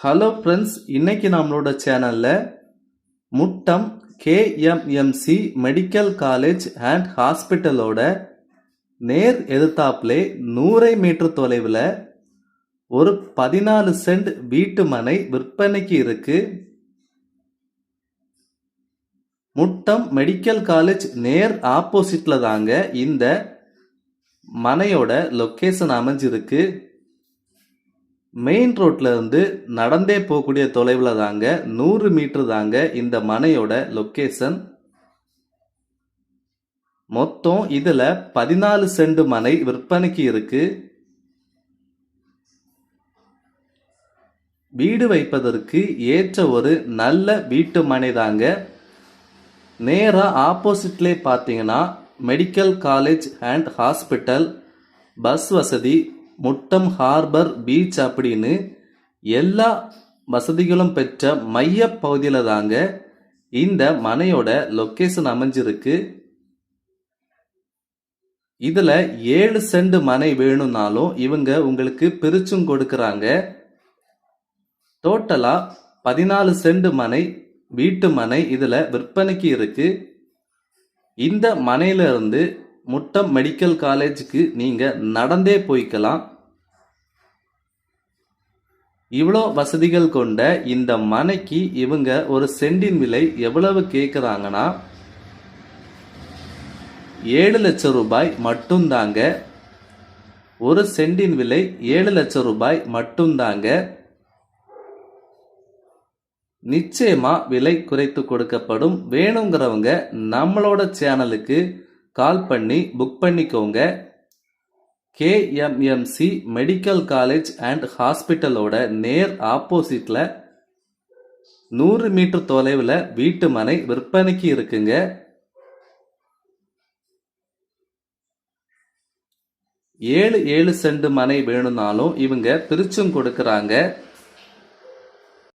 Hello friends இன்னைக்கு நம்மளோட சேனலில் Muttam KMMC medical college and ஹாஸ்பிட்டலோட நேர் எதிர்த்தாப்புலே நூறை மீட்டர் தொலைவில் ஒரு பதினாலு சென்ட் வீட்டு மனை விற்பனைக்கு இருக்கு. முட்டம் மெடிக்கல் காலேஜ் நேர் ஆப்போசிட்ல தாங்க இந்த மனையோட லொக்கேஷன் அமைஞ்சிருக்கு. மெயின் ரோட்ல இருந்து நடந்தே போகக்கூடிய தொலைவில் தாங்க நூறு மீட்ரு தாங்க இந்த மனையோட லொக்கேஷன் மொத்தம் இதில் பதினாலு செண்டு மனை விற்பனைக்கு இருக்கு. வீடு வைப்பதற்கு ஏற்ற ஒரு நல்ல வீட்டு மனை தாங்க. நேராக ஆப்போசிட்லே பார்த்தீங்கன்னா medical college and hospital bus வசதி முட்டம் ஹார்பர் பீச் அப்படின்னு எல்லா வசதிகளும் பெற்ற மைய பகுதியில் தாங்க இந்த மனையோட லொக்கேஷன் அமைஞ்சிருக்கு. இதில் ஏழு சென்ட் மனை வேணும்னாலும் இவங்க உங்களுக்கு பிரிச்சும் கொடுக்குறாங்க. டோட்டலாக பதினாலு சென்ட் மனை வீட்டு மனை இதில் விற்பனைக்கு இருக்கு. இந்த மனையிலிருந்து முட்டம் மெடிக்கல் காலேஜுக்கு நீங்கள் நடந்தே போய்க்கலாம். இவ்வளோ வசதிகள் கொண்ட இந்த மனைக்கு இவங்க ஒரு சென்டின் விலை எவ்வளவு கேட்குறாங்கன்னா ஏழு லட்சம் ரூபாய் மட்டும்தாங்க ஒரு சென்டின் விலை ஏழு லட்சம் ரூபாய் மட்டும்தாங்க நிச்சயமா விலை குறைத்து கொடுக்கப்படும். வேணுங்கிறவங்க நம்மளோட சேனலுக்கு கால் பண்ணி புக் பண்ணிக்கோங்க. கேஎம்எம்சி மெடிக்கல் காலேஜ் அண்ட் ஹாஸ்பிட்டலோட நேர் ஆப்போசிட்ல நூறு மீட்டர் தொலைவில் வீட்டு மனை விற்பனைக்கு இருக்குங்க. ஏழு ஏழு செண்டு மனை வேணும்னாலும் இவங்க பிரிச்சும் கொடுக்குறாங்க.